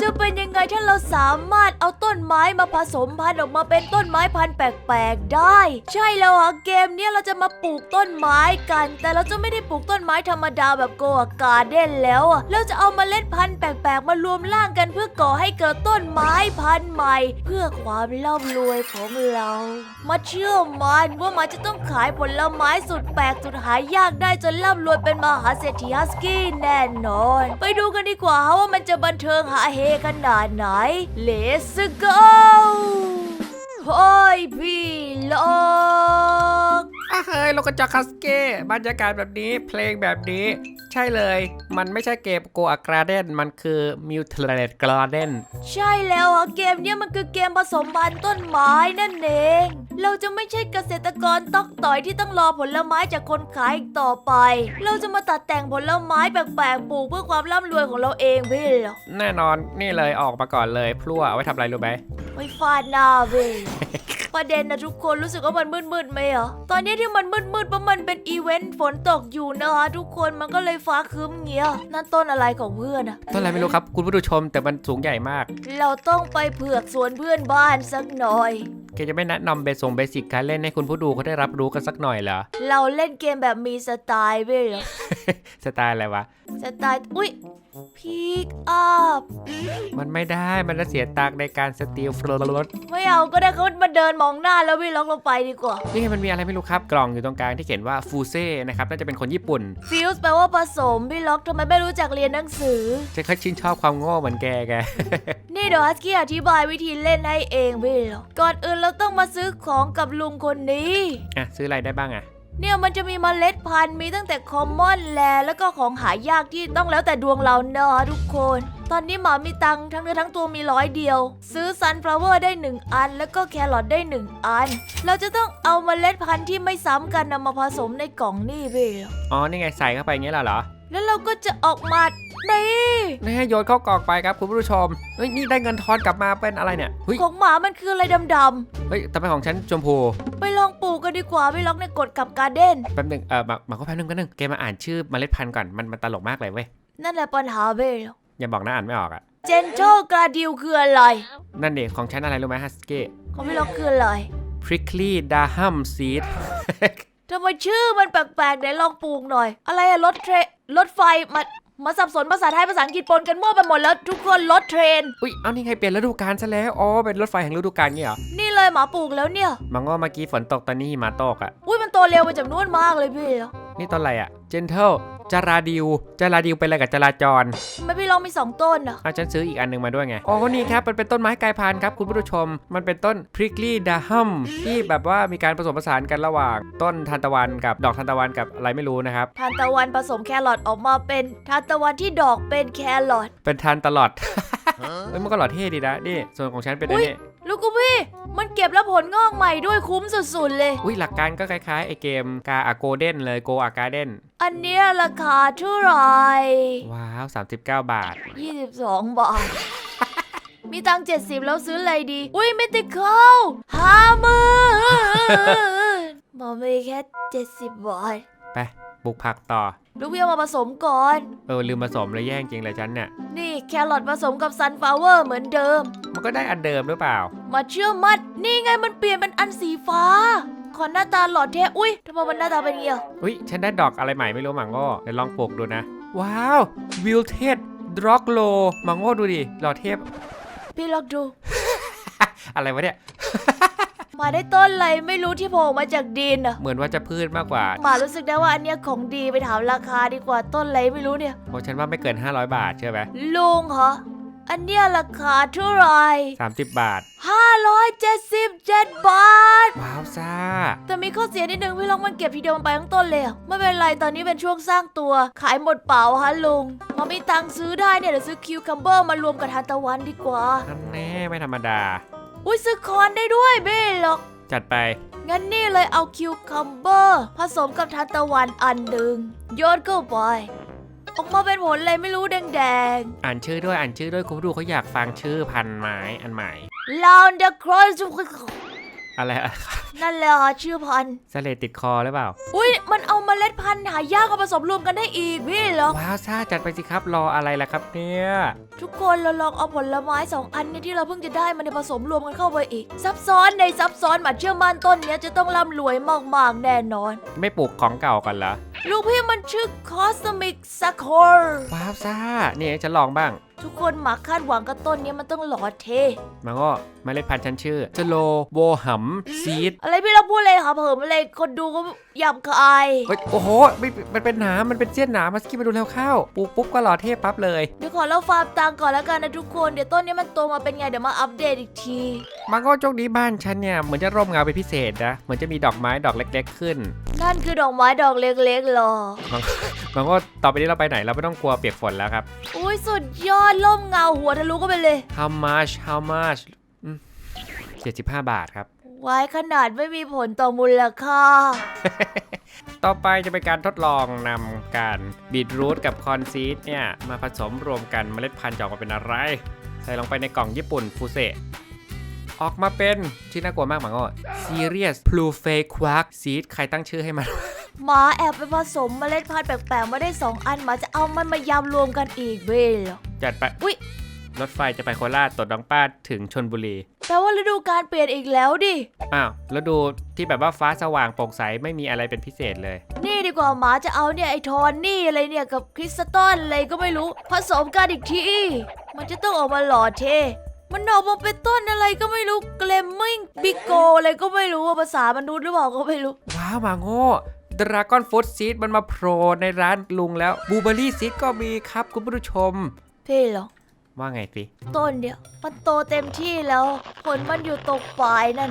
จะเป็นยังไงถ้าเราสามารถเอาต้นไม้มาผสมพันธุ์ออกมาเป็นต้นไม้พันธุ์แปลกๆได้ ใช่แล้วฮะเกมเนี้ยเราจะมาปลูกต้นไม้กัน แต่เราจะไม่ได้ปลูกต้นไม้ธรรมดาแบบโกอาการเด่นแล้วอะเราจะเอามาเล็ดพันธุ์แปลกๆมารวมร่างกันเพื่อก่อให้เกิดต้นไม้พันธุ์ใหม่ เพื่อความร่ำรวยของเรา มาเชื่อมันว่ามันจะต้องขายผลไม้สุดแปลกสุดหายากได้จนร่ำรวยเป็นมหาเศรษฐีฮัสกี้แน่นอน ไปดูกันดีกว่าว่ามันจะบันเทิงหาเฮขนาดไหน Let's go โอ้ยพี่ลอก อะเฮ้ยโลกจอคัสเก้บรรยากาศแบบนี้เพลงแบบนี้ ใช่เลย มันไม่ใช่เกมโกอ g กราเดนมันคือมิวเทเลตกราเดนใช่แล้วอะเกมเนี้ยมันคือเกมผสมพันธุ์ต้นไม้นั่นเอง เราจะไม่ใช่เกษตรกรตอกต่อยที่ต้องรอผลไม้จากคนขายอีกต่อไป เราจะมาตัดแต่งผลไม้แปลกๆปลูกเพื่อความร่ำรวยของเราเองพี่เหรอแน่นอนนี่เลยออกมาก่อนเลยพลั่วเอาไว้ทำอะไรรู้ไหมไม่ฟาดหน้าพี่ ประเด็นนะทุกคนรู้สึกว่ามันมืดๆไหมเหรอ ตอนนี้ที่มันมืดๆเพราะมันเป็นอีเวนต์ฝนตกอยู่นะคะทุกคนมันก็เลยฟ้าครึ้มเงี้ย นั่นต้นอะไรของเพื่อนอะต้นอะไรไม่รู้ครับ คุณผู้ชมแต่มันสูงใหญ่มาก เราต้องไปเผือกสวนเพื่อนบ้านสักหน่อยแกจะไม่แนะนำเบสงเบสิกการเล่นให้คุณผู้ดูเขาได้รับรู้กันสักหน่อยเหรอ เราเล่นเกมแบบมีสไตล์ไปเหรอ สไตล์อะไรวะ สไตล์ อุ้ยพีกอัพมันไม่ได้มันจะเสียตังค์ในการสตีลฟลรถไม่เอาก็ได้เขามาเดินมองหน้าแล้วไม่ล็อกเราไปดีกว่า นี่ไงมันมีอะไรไม่รู้ครับ กล่องอยู่ตรงกลางที่เขียนว่าฟูเซ่นะครับน่าจะเป็นคนญี่ปุ่น ฟิวส์แปลว่าผสมพี่ล็อกทำไมไม่รู้จักเรียนหนังสือจะค่อยชื่นชอบความโง่เหมือนแกแก นี่เดี๋ยวฮัสกี้อธิบายวิธีเล่นให้เองพี่ล็อกก่อนอื่นเราต้องมาซื้อของกับลุงคนนี้อะซื้ออะไรได้บ้างอะ เนี่ยมันจะมีเมล็ดพันธุ์มีตั้งแต่คอมมอนแลแล้วก็ของหายากที่ต้องแล้วแต่ดวงเราเนอะทุกคน ตอนนี้หมามีตังค์ทั้งเนื้อทั้งตัวมีร้อยเดียว ซื้อซันฟลาวเวอร์ได้ 1 อัน แล้วก็แครอทได้ 1 อัน เราจะต้องเอาเมล็ดพันธุ์ที่ไม่ซ้ำกันนำมาผสมในกล่องนี่พี่ล็อกอ๋อนี่ไงใส่เข้าไปอย่างเงี้ยเหรอ แล้วเราก็จะออกมานี่นี่ให้โยนเข้ากล่องไปครับคุณผู้ชมเฮ้ยนี่ได้เงินทอนกลับมาเป็นอะไรเนี่ยเฮ้ยของหมามันคืออะไรดำเฮ้ยทำไมของฉันชมพู ๆ ไปลองปลูกกันดีกว่าพี่ล็อกในกดกับการ์เด้น แป๊บหนึงเออมามาก็แป๊บหนึงแป๊บหนึงแกมาอ่านชื่อเมล็ดพันธุ์ก่อนมันมันตลกมากเลยเว้ยนั่นแหละปัญหาพี่ล็อกอย่าบอกนะอ่านไม่ออกอะเจนเทลกราดิวคืออะไร นั่นเด็กของฉันอะไรรู้ไหมฮัสเก้ของพี่ล็อกคืออะไร prickly daham seed ทำไมชื่อมันแปลกๆไหนลองปลูกหน่อย อะไรอะรถเทรรถไฟมามาสับสนภาษาไทยภาษาอังกฤษปนกันมั่วไปหมดแล้วทุกคนรถเทรน อุ้ยเอานี่ไงเปลี่ยนฤดูกาลซะแล้ว อ๋อ เป็นรถไฟแห่งฤดูกาลเงี้ยเหรอนี่เลยหมาปลูกแล้วเนี่ย มังว่าเมื่อกี้ฝนตกตอนนี้หิมาตกอะ อุ้ยมันโตเร็วมาจากนู้นมากเลยพี่ล็อกนี่ต้นอะไรอะ gentle จาราดิวจาราดิวเป็นอะไรกับจราจรทำไมพี่ล็อกมีสองต้นอะเอาฉันซื้ออีกอันหนึงมาด้วยไงอ๋อนี่ครับมันเป็นต้นไม้กลายพันธุ์ครับคุณผู้ชม มันเป็นต้น prickly daham ที่แบบว่ามีการผสมผสานกันระหว่าง ต้นทานตะวันกับดอกทานตะวันกับอะไรไม่รู้นะครับ ทานตะวันผสมแครอทออกมาเป็นทานตะวันที่ดอกเป็นแครอท เป็นทานตลอดเฮ้ยมันก็หล่อเท่ดีนะนี่ส่วนของฉันเป็นอันนี้ลูกกูพี่ มันเก็บแล้วผลงอกใหม่ด้วยคุ้มสุดๆเลย อุ้ยหลักการก็คล้ายๆไอเกมกาอาโกเดนเลยโกอาการเดน อันเนี้ยราคาเท่าไหร่ว้าว 39 บาท 22 บาท มีตังค์70แล้วซื้ออะไรดี อุ้ยไม่ติดเข้าห้าหมื่นบอกมีแค่70บาท ไปปลูกผักต่อ ลูกพี่เอามาผสมก่อน เออ ลืมผสมเลยแย่งจริงเลยฉันเนี่ย นี่แครอทผสมกับซันฟลาวเวอร์เหมือนเดิม มันก็ได้อันเดิมหรือเปล่า มาเชื่อมัด นี่ไงมันเปลี่ยนเป็นอันสีฟ้า ขอหน้าตาหลอดเท่อุ้ยทำไมมันหน้าตาเป็นอย่างเงี้ยอุ้ยฉันได้ดอกอะไรใหม่ไม่รู้มังโง่เดี๋ยวลองปลูกดูนะ ว้าววิลเทสดร็อกโลมังโง่ดูดิหล่อเทพ พี่ลองดู อะไรวะเนี่ย มาได้ต้นอะไรไม่รู้ที่โผล่มาจากดินอะเหมือนว่าจะพืชมากกว่าหมารู้สึกได้ว่าอันเนี้ยของดีไปถามราคาดีกว่าต้นอะไรไม่รู้เนี่ยเพราะฉันว่าไม่เกิน 500 บาทเชื่อไหมลุงเหรอ อันเนี้ยราคาเท่าไหร่สามสิบบาท 577 บาท ว้าวซ่า แต่มีข้อเสียนิดนึงพี่ลองมันเก็บทีเดียวมันไปทั้งต้นเลยอะไม่เป็นไรตอนนี้เป็นช่วงสร้างตัว ขายหมดเปล่าฮะลุงมามีตังค์ซื้อได้เนี่ยเดี๋ยวซื้อคิวคัมเบอร์มารวมกับทานตะวันดีกว่า นั่นแน่ไม่ธรรมดา อุ้ยซื้อคอนได้ด้วยเบ้หรอก จัดไป งั้นนี่เลยเอาคิวคัมเบอร์ ผสมกับทานตะวันอันหนึ่งโยนเข้าไป ออกมาเป็นผลอะไรไม่รู้แดงอ่านชื่อด้วยอ่านชื่อด้วยคุณผู้ดูเขาอยากฟังชื่อพันธุ์ไม้อันใหม่ๆ Round the cross อะไรอะนั่นแหละค่ะชื่อพันธุ์สเลดติดคอหรือเปล่า อุ้ยมันเอาเมล็ดพันธุ์หายากมาผสมรวมกันได้อีกพี่เหรอ ว้าวซ่าจัดไปสิครับรออะไรล่ะครับเนี่ย ทุกคนเราลองเอาผลไม้สองอันเนี้ที่เราเพิ่งจะได้มันในยผสมรวมกันเข้าไปอีก ซับซ้อนในซับซ้อนมาเชื่อมั่นต้นเนี้ยจะต้องร่ำรวยมากๆแน่นอน ไม่ปลูกของเก่าก่อนเหรอ ลูกพี่มันชื่อ Cosmic s a c o r ว้าวซ่าเนี่ยฉันลองบ้าง ทุกคนหมาคาดหวังกับต้นเนี้ยมันต้องหล่อเท มันก็เมล็ดพันธุ์ฉันชื่อสโลโวหัมซีดอะไรพี่เราพูดเลยค่ะเผิมอะไรคนดูก็หยาบคาย เฮ้ยโอ้โหไม่มันเป็นหนามมันเป็นเสี้ยนหนามมาสกี้มาดูแล้วเข้าปลูกปุ๊บก็หล่อเทพปั๊บเลย เดี๋ยวขอเล่าฟาร์มตังก่อนแล้วกันนะทุกคน เดี๋ยวต้นเนี้ยมันโตมาเป็นไงเดี๋ยวมาอัปเดตอีกที มันก็โชคดีบ้านฉันเนี่ยเหมือนจะร่มเงาเป็นพิเศษนะเหมือนจะมีดอกไม้ดอกเล็ก ๆ ขึ้น นั่นคือดอกไม้ดอกเล็กๆหรอ มันก็ต่อไปนี้เราไปไหนเราไม่ต้องกลัวเปียกฝนแล้วครับ อุ้ยสุดยอดล่มเงาหัวทะลุก็ไปเลย how much how much เจ็ดสิบห้าบาทครับ ไว้ขนาดไม่มีผลต่อมูลค่า ต่อไปจะเป็นการทดลองนำการบีทรูทกับคอนซีดเนี่ย มาผสมรวมกันเมล็ดพันธุ์จะออกมาเป็นอะไร ใส่ลงไปในกล่องญี่ปุ่นฟูเซ ออกมาเป็นที่น่ากลัวมากหมังก็ Serious Blue Fake Quark Seed ใครตั้งชื่อให้มัน หมาแอบไปผสมเมล็ดพันธุ์แปลกๆมาได้สองอันหมาจะเอามันมายำรวมกันอีกเว้ยเหรอจัดไป อุ๊ย รถไฟจะไปโคราชตดน้องป้าถึงชนบุรี แปลว่าฤดูการเปลี่ยนอีกแล้วดิ อ้าวแล้วดูที่แบบว่าฟ้าสว่างโปร่งใสไม่มีอะไรเป็นพิเศษเลย นี่ดีกว่าหมาจะเอาเนี่ยไอทอนนี่อะไรเนี่ยกับคริสตัลอะไรก็ไม่รู้ ผสมกันอีกที มันจะต้องออกมาหล่อเท มันออกมาเป็นต้นอะไรก็ไม่รู้เกลมมิงบิโกอะไรก็ไม่รู้อะภาษามนุษย์หรือเปล่าก็ไม่รู้ ว้าวหมาโง่ดราก้อนฟูดซีดมันมาโผล่ในร้านลุงแล้วบูเบอรี่ซีดก็มีครับคุณผู้ชม พี่เหรอ ว่าไงสิต้นเนี่ยมันโตเต็มที่แล้ว ผลมันอยู่ตรงปลายนั่น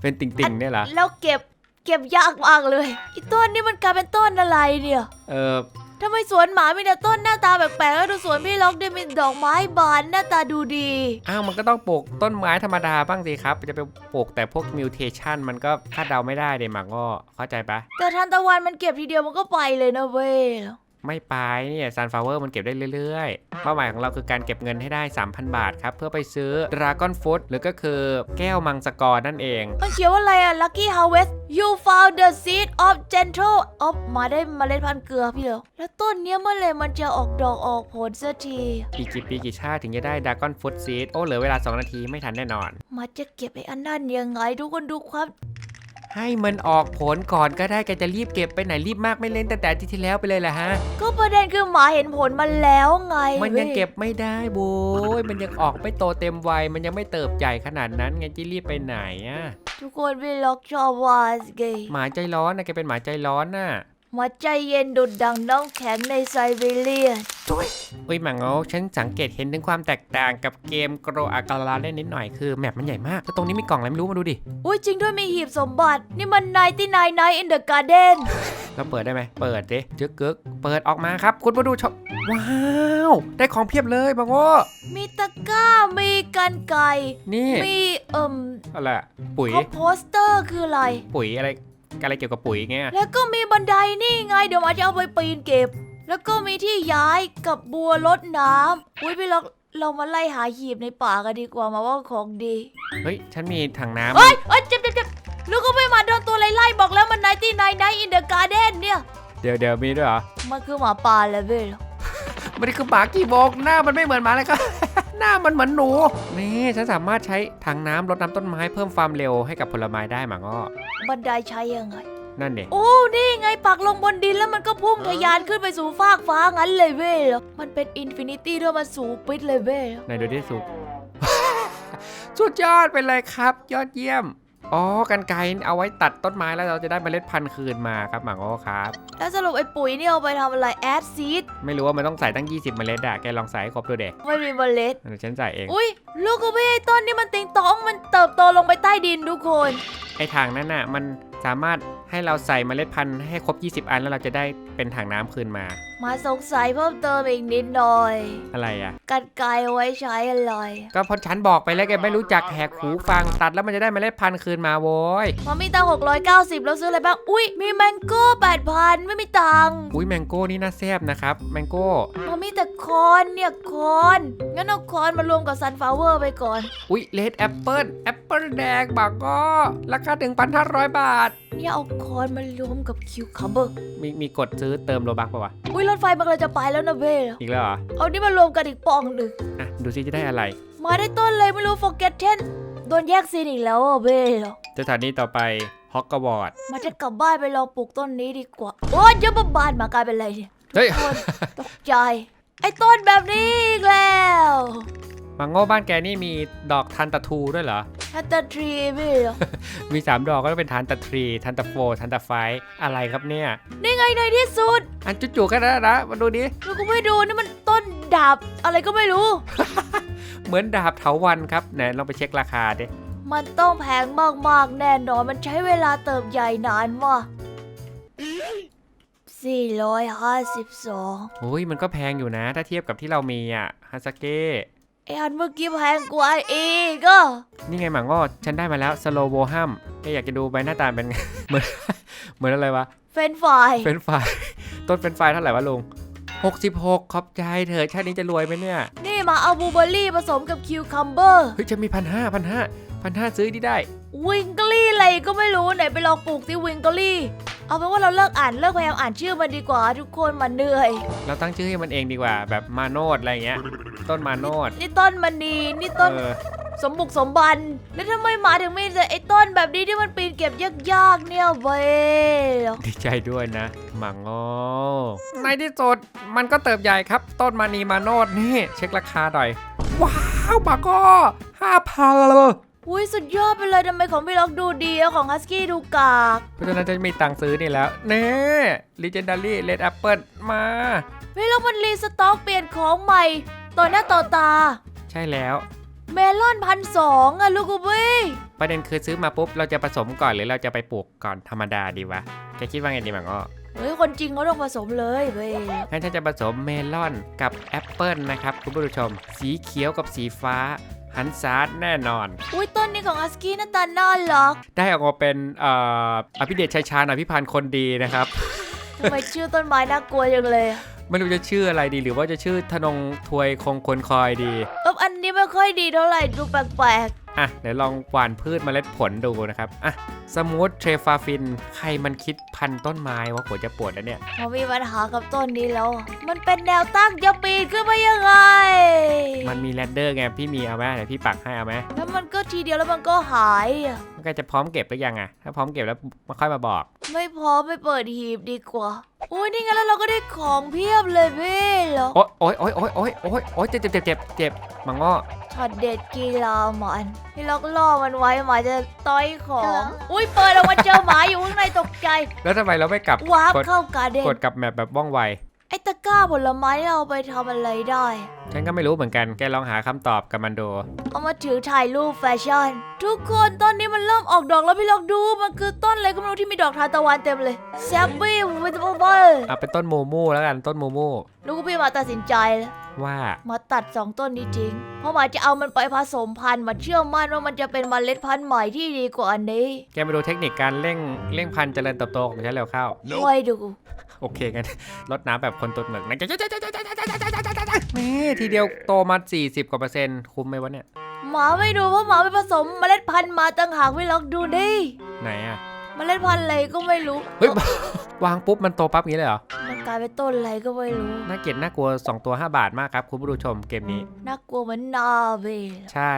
เป็นติ่งๆเนี่ยเหรอ แล้วเก็บเก็บยากมากเลยอีต้นนี่มันกลายเป็นต้นอะไรเนี่ย เออ ทำไมสวนหมามีแต่ต้นหน้าตาแปลกๆแล้วดูสวนพี่ล็อกได้มีดอกไม้บานหน้าตาดูดี อ้าวมันก็ต้องปลูกต้นไม้ธรรมดาบ้างสิครับ จะไปปลูกแต่พวกมิวเทชันมันก็คาดเดาไม่ได้เดหมังก็เข้าใจปะแต่ทันตะวันมันเก็บทีเดียวมันก็ไปเลยนะเว้ย ไม่ไปเนี่ยซันฟลาวเวอร์มันเก็บได้เรื่อยๆ เป้าหมายของเราคือการเก็บเงินให้ได้ 3,000 บาทครับ เพื่อไปซื้อดราก้อนฟูดหรือก็คือแก้วมังสกรนั่นเอง มันเขียนว่าอะไรอะ Lucky Harvest you found the seed of gentle ออฟมาได้เมล็ดพันธุ์เกลือพี่เหรอแล้วต้นเนี้ยเมื่อไหรมันจะออกดอกออกผลสักทีอีกกี่ปีกี่ชาติถึงจะได้ดราก้อนฟูดซีดโอ้เหลือเวลา 2 นาทีไม่ทันแน่นอนมาจะเก็บไอ้อันนั้นยังไงทุกคนดูความ ให้มันออกผลก่อนก็ได้แกจะรีบเก็บไปไหนรีบมากไม่เล่นตั้งแต่อาที่ที่แล้วไปเลยแหละฮะ ก็ประเด็นคือหมาเห็นผลมันแล้วไงมันยังว้เก็บไม่ได้โว้ยมันยังออกไม่โตเต็มวัยมันยังไม่เติบใหญ่ขนาดนั้นไงจะรีบไปไหนอะทุกคนพี่ล็อกชอบวาสเกย์หมาใจร้อนนะแกเป็นหมาใจร้อนน่ะ มาใจเย็นดุดดังน้องแข็งในไซบีเรียนเฮ้ยหมาเงาฉันสังเกตเห็นถึงความแตกต่างกับเกมโกรอากาลาเล่นนิดหน่อยคือแมปมันใหญ่มากแล้วตรงนี้มีกล่องอะไรไม่รู้มาดูดิ อุ้ยจริงด้วยมีหีบสมบัติ นี่มัน99 Night in the Garden เราเปิดได้ไหม เปิดดิจึ๊กกึกเปิดออกมาครับ คุณมาดูชมว้าว ได้ของเพียบเลยบางโง่มีตะกร้า มีกันไก่ นี่ มีเอิ่มอะไรอะปุ๋ยคอมโพสเตอร์คืออะไร ปุ๋ยอะไร อะไรเกี่ยวกับปุ๋ยไงอะแล้วก็มีบันไดนี่ไงเดี๋ยวมาจะเอาไปปีนเก็บ แล้วก็มีที่ย้ายกับบัวรดน้ำอุ้ยพี่ล็อกเรามาไล่หาหีบในป่ากันดีกว่ามาว่าของดีเฮ้ยฉันมีถังน้ำเฮ้ยเฮ้ยเจ็บเจ็บเจ็บแล้วก็ไม่มาโดนตัวไล่ไล่บอกแล้วมัน99 Night in the Garden เนี่ยเดี๋ยวเดี๋ยวมีด้วยเหรอมันคือหมาป่าเลยเว้ยมันคือหมากี่โมงหน้ามันไม่เหมือนหมาเลยครับ หน้ามันเหมือนหนู นี่ฉันสามารถใช้ถังน้ำรดน้ำต้นไม้เพิ่มความเร็วให้กับผลไม้ได้หมาง้อบันไดใช้ยังไง นั่นเด็โอ้ นี่ไงปักลงบนดินแล้วมันก็พุ่งทะยานขึ้นไปสู่ฟากฟ้างั้นเลยเว้ยเหรอมันเป็นอินฟินิตี้ด้วยมันสูงปิดเลยเว้ยเหรอไหนดูที่สุกสุดยอดไปเลยครับ ยอดเยี่ยม อ๋อกันไกรเอาไว้ตัดต้นไม้แล้วเราจะได้เมล็ดพันธุ์คืนมาครับหมาง้อครับ แล้วสรุปไอ้ปุ๋ยนี่เอาไปทำอะไรแอดซีดไม่รู้ว่ามันต้องใส่ตั้ง 20 เมล็ดอะแกลองใส่ให้ครบดูเด็กไม่มีเมล็ดเดี๋ยวฉันใส่เอง อุ้ยลูกกระเบ้ต้นนี่มันติงตองมันเติบโตลงไปใต้ดินทุกคน ไอ้ถังนั้นน่ะมันสามารถให้เราใส่เมล็ดพันธุ์ให้ครบ 20 อันแล้วเราจะได้เป็นถังน้ำคืนมา มาสงสัยเพิ่มเติมอีกนิดหน่อย อะไรอะ กันไกลเอาไว้ใช้อะไรก็เพราะฉันบอกไปแล้วแกไม่รู้จักแหกหูฟังตัดแล้วมันจะได้เมล็ดพันธุ์คืนมาโว้ยมามีตังค์690 แล้วซื้ออะไรบ้าง อุ้ยมีแมงโก้8,000 ไม่มีตังค์อุ้ยแมงโก้นี่น่าแซ่บนะครับแมงโก้มามีแต่คอนเนี่ยคอน งั้นเอาคอนมารวมกับซันฟลาวเวอร์ไปก่อน อุ้ยเลดแอปเปิลแอปเปิลแดงบักก็ราคา1,500 บาท เนี่ยเอาคอนมารวมกับคิวคัมเบอร์มีมีกดซื้อเติมโลบักป่าวะ อุ้ยรถไฟมันกำลังจะไปแล้วนะเบ้อีกแล้วเหรอเอานี่มารวมกันอีกปองหนึ่งอะดูซิจะได้อะไร มาได้ต้นเลยไม่รู้ forget ten โดนแยกซีนอีกแล้วอะเบ้สถานีต่อไปฮอกกวอตมาจะกลับบ้านไปลองปลูกต้นนี้ดีกว่า โอ้ยเยอะบ้าบานมากลายเป็นอะไรเนี่ยเฮ้ยต้นตกใจ ไอ้ต้นแบบนี้อีกแล้ว มังโง่บ้านแกนี่มีดอกทันตะทูด้วยเหรอ ฮัตเตอร์ทรีเบ้มี3ดอกก็เป็นทันตะทรีทันตะโฟทันตะไฟอะไรครับเนี่ย นี่ไงในที่สุดอันจุ๊ๆกันนะนะมาดูดิแล้วก็ไม่ดูนี่มันต้นดาบอะไรก็ไม่รู้ เหมือนดาบเถาวันครับไหนลองไปเช็คราคาดิ มันต้องแพงมากๆแน่นอนมันใช้เวลาเติบใหญ่นานมาก452 โอ้ยมันก็แพงอยู่นะ ถ้าเทียบกับที่เรามีอะฮาซาเกะไอ้อันเมื่อกี้แพงกว่าอีกอะนี่ไงหมังโง่ฉันได้มาแล้วสโลโวฮัมแกอยากจะดูใบหน้าตาเป็นไง เหมือนเหมือนอะไรวะ เฟรนช์ฟรายเป็นไฟล์ต้นเป็นไฟล์เท่าไหร่วะลุง66 ขอบใจเถอะชาตินี้จะรวยไหมเนี่ย นี่มาเอาบลูเบอร์รี่ผสมกับคิวคัมเบอร์ เฮ้ยจะมีพันห้าพันห้า พันห้าซื้อที่ได้ วิงเกอรี่อะไรก็ไม่รู้ไหนไปลองปลูกที่วิงเกอรี่ เอาเป็นว่าเราเลิกอ่านเลิกพยายามอ่านชื่อมันดีกว่าทุกคนมันเหนื่อย เราตั้งชื่อให้มันเองดีกว่า แบบมาโนดอะไรเงี้ย ต้นมาโนดนี่ต้นมณีนี่ต้นเออสมบุกสมบัน แล้วทำไมหมาถึงไม่แต่ไอ้ต้นแบบนี้ที่มันปีนเก็บยากๆเนี่ยเว้ยดีใจด้วยนะมังโง่ในที่สุดมันก็เติบใหญ่ครับ ต้นมานีมาโนดนี่ เช็คราคาหน่อย ว้าวมังโง่ห้าพัน อุ้ยสุดยอดไปเลยทำไมของพี่ล็อกดูดีอะของฮัสกี้ดูกากเพราะฉะนั้นจะมีตังค์ซื้อนี่แล้วเน่ Legendary Red Apple มาพี่ล็อกมันรีสต็อกเปลี่ยนของใหม่ต่อหน้าต่อตา ใช่แล้ว เมลอนพันสองอะลูกกูเว้ยประเด็นคือซื้อมาปุ๊บเราจะผสมก่อนหรือเราจะไปปลูกก่อนธรรมดาดีวะแกคิดว่าไงดีมังอ้อเฮ้ยคนจริงเขาต้องผสมเลยเว้ยงั้นฉันจะผสมเมลอนกับแอปเปิลนะครับคุณผู้ชม สีเขียวกับสีฟ้า หันซาร์ดแน่นอน อุ้ยต้นนี้ของฮัสกี้หน้าตาน่ารักได้ออกมาเป็นเอ่ออภิเดชชัยชาญอภิพันธ์คนดีนะครับ ทำไมชื่อต้นไม้น่ากลัวจังเลยอะ ไม่รู้จะชื่ออะไรดี หรือว่าจะชื่อธนงทวยคงคนคอยดีเอออันนี้ไม่ค่อยดีเท่าไหร่ดูแปลกอะเดี๋ยวลองหว่านพืชเมล็ดผลดูนะครับอะสมูทเทรฟาฟิน ใครมันคิดพันธุ์ต้นไม้วะหัวจะปวดแล้วเนี่ย ๆพอมีปัญหากับต้นนี้แล้วอะมันเป็นแนวตั้งจะปีนขึ้นมายังไง มันมีแรดเดอร์ไงพี่มีเอาไหมเดี๋ยวพี่ปักให้เอาไหมแล้วมันก็ทีเดียวแล้วมันก็หายอะมันก็จะพร้อมเก็บหรือยังอะถ้าพร้อมเก็บแล้วมาค่อยมาบอก ไม่พอไม่เปิดหีบดีกว่า อุ้ยนี่ไงแล้วเราก็ได้ของเพียบเลยพี่เหรอโอ๊ยโอ๊ยโอ๊ยโอ๊ยโอ๊ยโอ๊ยโอ๊ยเจ็บเจ็บเจ็บเจ็บเจ็บมังง้อช็อตเด็ดกีฬามันพี่ล็อกล่อมันไว้หมาจะต้อยของ อุ้ยเปิดออกมาเจอหมาอยู่ข้างในตกใจ แล้วทำไมเราไม่กลับวาร์ปกดเข้าการเด่นกดกลับแมปแบบว่องไว ไอ้ตะกร้าผลไม้นี่เอาไปทำอะไรได้ ฉันก็ไม่รู้เหมือนกัน แกลองหาคำตอบกับมันดู เอามาถือถ่ายรูปแฟชั่น ทุกคนตอนนี้มันเริ่มออกดอกแล้วพี่ล็อกดู มันคือต้นอะไรก็ไม่รู้ที่มีดอกทานตะวันเต็มเลยแซบบี้วิตาเบอร์เอาเป็นต้นมูมูแล้วกัน ต้นมูมูลูกพี่มาตัดสินใจแล้ว ว่า มาตัดสองต้นนี้ทิ้ง เพราะหมาจะเอามันไปผสมพันธุ์มาเชื่อมั่นว่ามันจะเป็นเมล็ดพันธุ์ใหม่ที่ดีกว่าอันนี้แกมาดูเทคนิคการเร่งเร่งพันธุ์เจริญเติบโตของฉันเร็วเข้าไว้ดูโอเคกัน รดน้ำแบบคนตุดหมึกนะนี่ทีเดียวโตมา 40 กว่าเปอร์เซ็นต์คุ้มไหมวะเนี่ย หมาไม่ดูเพราะหมาไปผสมเมล็ดพันธุ์มาต่างหากพี่ล็อกดูดิไหนอะ เมล็ดพันธุ์อะไรก็ไม่รู้ เฮ้ย วางปุ๊บมันโตปั๊บงี้เลยเหรอมัน กลายเป็นต้นอะไรก็ไม่รู้น่าเกลียดน่ากลัว 2 ตัว 5 บาทมากครับ คุณผู้ชมเกมนี้ น่ากลัวเหมือนนาเวลใช่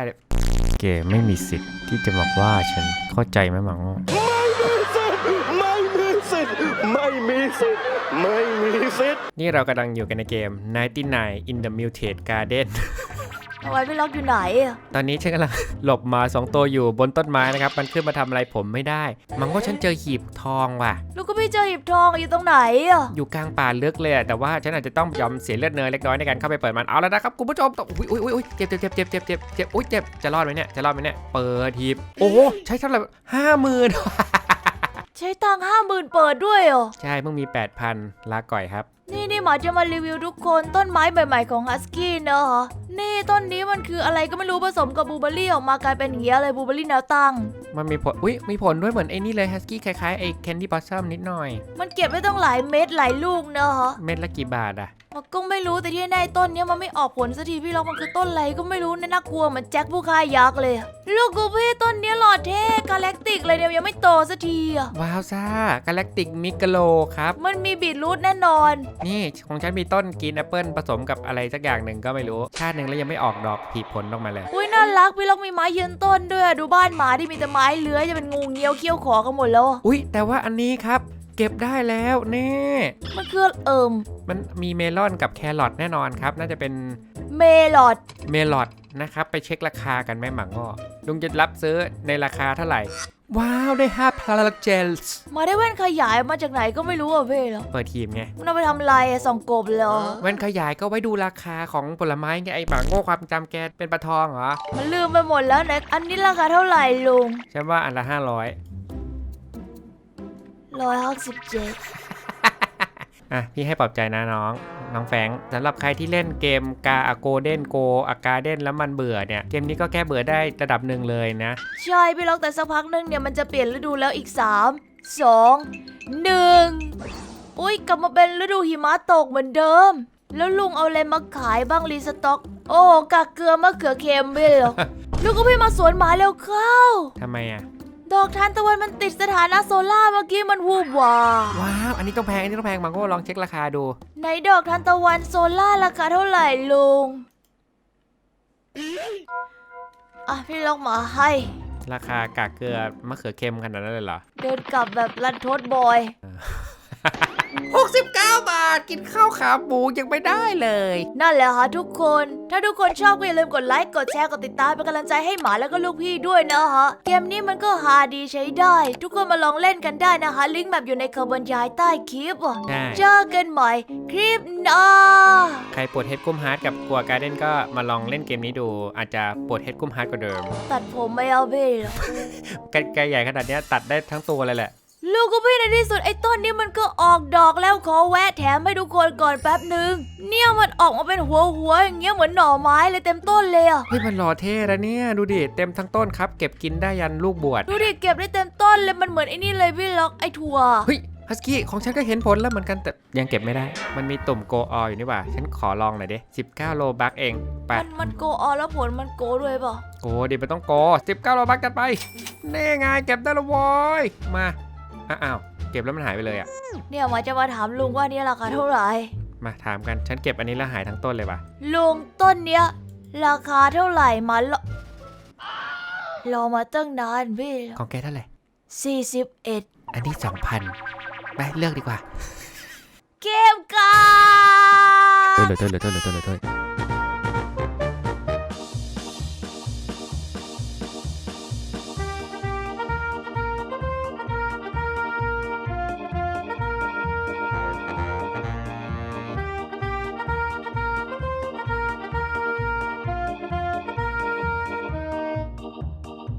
เกมไม่มีสิทธิ์ที่จะบอกว่าฉันเข้าใจไหมมังไม่มีสิทธิ์ไม่มีสิทธิ์ไม่มีสิทธิ์นี่เรากำลังอยู่กันในเกม 99 in the mutate garden ทำไมพี่ล็อกอยู่ไหนอะตอนนี้ฉันกำลัง หลบหมาสองตัวอยู่บนต้นไม้นะครับ มันขึ้นมาทำอะไรผมไม่ได้ มังว่าฉันเจอหีบทองว่ะลูกก็พี่เจอหีบทองอยู่ตรงไหนอะอยู่กลางป่าลึกเลยอะแต่ว่าฉันอาจจะต้องยอมเสียเลือดเนยเล็กน้อยในการเข้าไปเปิดมัน เอาแล้วนะครับคุณผู้ชมต้องอุ้ยอุ้ยอุ้ยอุ้ยเจ็บเจ็บเจ็บเจ็บเจ็บเจ็บเจ็บอุ้ยเจ็บ จะรอดไหมเนี่ย จะรอดไหมเนี่ย เปิดหีบ โอ้โหใช้เท่าไหร่ห้าหมื่น ใช้ตังห้าหมื่นเปิดด้วยเหรอ ใช่เพิ่งมี 8,000ลาก่อยครับ นี่นี่หมาจะมารีวิวทุกคนต้นไม้ใหม่ๆของฮัสกี้เนอะฮะนี่ต้นนี้มันคืออะไรก็ไม่รู้ผสมกับบลูเบอร์รี่ออกมากลายเป็นอย่างเงี้ยเลยบลูเบอร์รี่แนวตั้ง มันมีผล อุ้ยมีผลด้วยเหมือนไอ้นี่เลยฮัสกี้คล้ายๆไอ้แคนดี้บอสซัมนิดหน่อย มันเก็บได้ต้องหลายเม็ดหลายลูกเนอะฮะเม็ดละกี่บาทอะ มันก็ไม่รู้แต่ที่แน่ๆต้นเนี้ยมันไม่ออกผลสักทีพี่ล็อกมันคือต้นอะไรก็ไม่รู้เนี่ยน่ากลัวเหมือนแจ็คผู้ฆ่ายักษ์เลยอะลูกกูพี่ต้นเนี้ยหล่อเท่กาแล็กติกเลยเนี่ยยังไม่โตสักทีอะว้าวซ่ากาแล็กติกมิกโลครับ มันมีบีทรูทแน่นอน นี่ของฉันมีต้นกินแอปเปิลผสมกับอะไรสักอย่างหนึ่งก็ไม่รู้ ชาติหนึ่งแล้วยังไม่ออกดอกผลิผลออกมาเลยอุ้ยน่ารักพี่ล็อกมีไม้ยืนต้นด้วยอะดูบ้านหมาที่มีแต่ไม้เลื้อยจะเป็นงูเงี้ยวเขี้ยวขอกันหมดแล้วอะอุ้ยแต่ว่าอันนี้ครับ เก็บได้แล้วนี่มันคือเอิมมันมีเมลอนกับแครอทแน่นอนครับ น่าจะเป็นเมลอดเมลอดนะครับ ไปเช็คราคากันไหมหมังง้อลุงจะรับซื้อในราคาเท่าไหร่ ว้าวได้5พาราเจลส์มาได้แว่นขยายมาจากไหนก็ไม่รู้อะพี่ล็อกเปิดทีมไงมันเอาไปทำอะไรอะส่องกบเหรอแว่นขยายก็ไว้ดูราคาของผลไม้ไงไอ้หมังโง่ความจำแกเป็นปลาทองเหรอมันลืมไปหมดแล้วไหนอันนี้ราคาเท่าไหร่ลุงฉันว่าอันละ500 ร้อยห้าสิบเจ็ดอะพี่ให้ปลอบใจนะน้อง น้องแฟรงค์สำหรับใครที่เล่นเกมกาอาโกเดนโกอากาเดนแล้วมันเบื่อเนี่ย เกมนี้ก็แก้เบื่อได้ระดับหนึ่งเลยนะ ใช่พี่ล็อกแต่สักพักหนึงเนี่ยมันจะเปลี่ยนฤดูแล้วอีกสามสองหนึ่งอุ้ยกลับมาเป็นฤดูหิมะตกเหมือนเดิม แล้วลุงเอาอะไรมาขายบ้างรีสต็อก โอ้กากเกลือมะเขือเค็มพี่ล็อก ลูกก็พี่มาสวนหมาเร็วเข้า ทำไมอะ ดอกทานตะวันมันติดสถานะโซล่าเมื่อกี้มันวูบวาบว้าว อันนี้ต้องแพง อันนี้ต้องแพงมังโง่ลองเช็คราคาดู ในดอกทานตะวันโซล่าราคาเท่าไหร่ลุง อะพี่ล็อกมาให้ ราคากากเกลือมะเขือเค็มขนาดนั้นเลยเหรอ เดินกลับแบบรันทดบอย 69 บาทกินข้าวขาหมูยังไม่ได้เลย นั่นแหละค่ะทุกคน ถ้าทุกคนชอบก็อย่าลืมกดไลค์ กดแชร์ กดติดตามเป็นกำลังใจให้หมาแล้วก็ลูกพี่ด้วยนะฮะ เกมนี้มันก็ฮาดีใช้ได้ ทุกคนมาลองเล่นกันได้นะคะ ลิงก์แบบอยู่ในคำบรรยายใต้คลิปอะได้เจอกันใหม่คลิปหน้า ใครปวดเฮดกุ้มฮาร์ดกับกลัวการ์เด้นก็มาลองเล่นเกมนี้ดู อาจจะปวดเฮดกุ้มฮาร์ดกว่าเดิมตัดผมไม่เอาพี่หรอกไกไกลใหญ่ขนาดเนี้ยตัดได้ทั้งตัวเลยแหละ ลูกก็พี่ในที่สุดไอ้ต้นนี้มันก็ออกดอกแล้วขอแวะแถมให้ทุกคนก่อนแป๊บหนึ่งเนี่ยมันออกมาเป็นหัวหัวๆอย่างเงี้ยเหมือนหน่อไม้เลยเต็มต้นเลยอะเฮ้ยมันหล่อเท่แล้วเนี่ยดูดิเต็มทั้งต้นครับ เก็บกินได้ยันลูกบวชดูดิเก็บได้เต็มต้นเลยมันเหมือนไอ้นี่เลยพี่ล็อกไอ้ถั่วเฮ้ยฮัสกี้ของฉันก็เห็นผลแล้วเหมือนกันแต่ยังเก็บไม่ได้ มันมีตุ่มโกอออยู่นี่หว่า ฉันขอลองหน่อยดิ19 โลบักเองไปมันมันโกออนแล้วผลมันโกด้วยเปล่าโอ้ดิมันต้องโก19 โลบักกันไปแน่ไงเก็บได้และวอยมา อ้าวเก็บแล้วมันหายไปเลยอะ เนี่ยหมาจะมาถามลุงว่าเนี่ยราคาเท่าไหร่ มาถามกันฉันเก็บอันนี้แล้วหายทั้งต้นเลยว่ะลุงต้นเนี้ยราคาเท่าไหร่มารอรอมาตั้งนานพี่ของแกเท่าไหร่สี่สิบเอ็ดอันนี้2,000ไปเลือกดีกว่า เกมกันเต้นเลยเต้นเลยเต้นเลยเต้นเลยเต้น